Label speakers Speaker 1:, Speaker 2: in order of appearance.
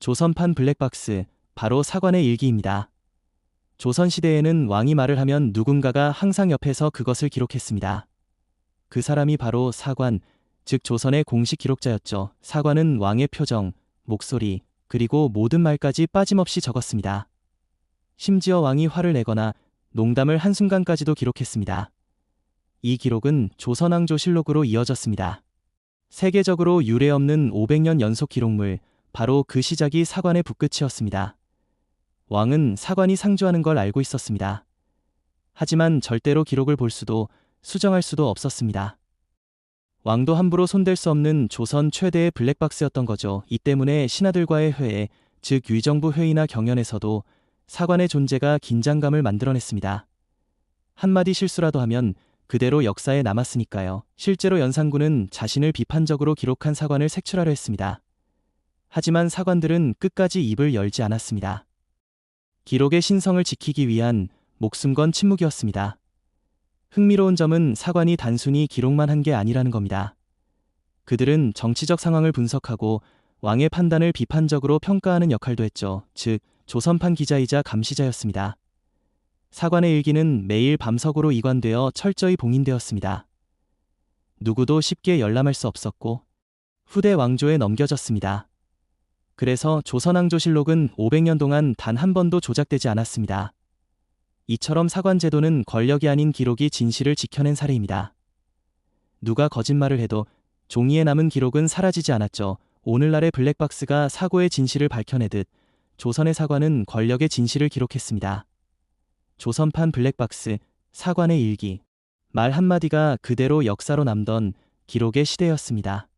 Speaker 1: 조선판 블랙박스, 바로 사관의 일기입니다. 조선시대에는 왕이 말을 하면 누군가가 항상 옆에서 그것을 기록했습니다. 그 사람이 바로 사관, 즉 조선의 공식 기록자였죠. 사관은 왕의 표정, 목소리, 그리고 모든 말까지 빠짐없이 적었습니다. 심지어 왕이 화를 내거나 농담을 한순간까지도 기록했습니다. 이 기록은 조선왕조실록으로 이어졌습니다. 세계적으로 유례없는 500년 연속 기록물, 바로 그 시작이 사관의 붓끝이었습니다. 왕은 사관이 상주하는 걸 알고 있었습니다. 하지만 절대로 기록을 볼 수도 수정할 수도 없었습니다. 왕도 함부로 손댈 수 없는 조선 최대의 블랙박스였던 거죠. 이 때문에 신하들과의 회의, 즉 위정부 회의나 경연에서도 사관의 존재가 긴장감을 만들어냈습니다. 한마디 실수라도 하면 그대로 역사에 남았으니까요. 실제로 연산군은 자신을 비판적으로 기록한 사관을 색출하려 했습니다. 하지만 사관들은 끝까지 입을 열지 않았습니다. 기록의 신성을 지키기 위한 목숨 건 침묵이었습니다. 흥미로운 점은 사관이 단순히 기록만 한 게 아니라는 겁니다. 그들은 정치적 상황을 분석하고 왕의 판단을 비판적으로 평가하는 역할도 했죠. 즉, 조선판 기자이자 감시자였습니다. 사관의 일기는 매일 밤석으로 이관되어 철저히 봉인되었습니다. 누구도 쉽게 열람할 수 없었고 후대 왕조에 넘겨졌습니다. 그래서 조선왕조실록은 500년 동안 단 한 번도 조작되지 않았습니다. 이처럼 사관제도는 권력이 아닌 기록이 진실을 지켜낸 사례입니다. 누가 거짓말을 해도 종이에 남은 기록은 사라지지 않았죠. 오늘날의 블랙박스가 사고의 진실을 밝혀내듯 조선의 사관은 권력의 진실을 기록했습니다. 조선판 블랙박스, 사관의 일기. 말 한마디가 그대로 역사로 남던 기록의 시대였습니다.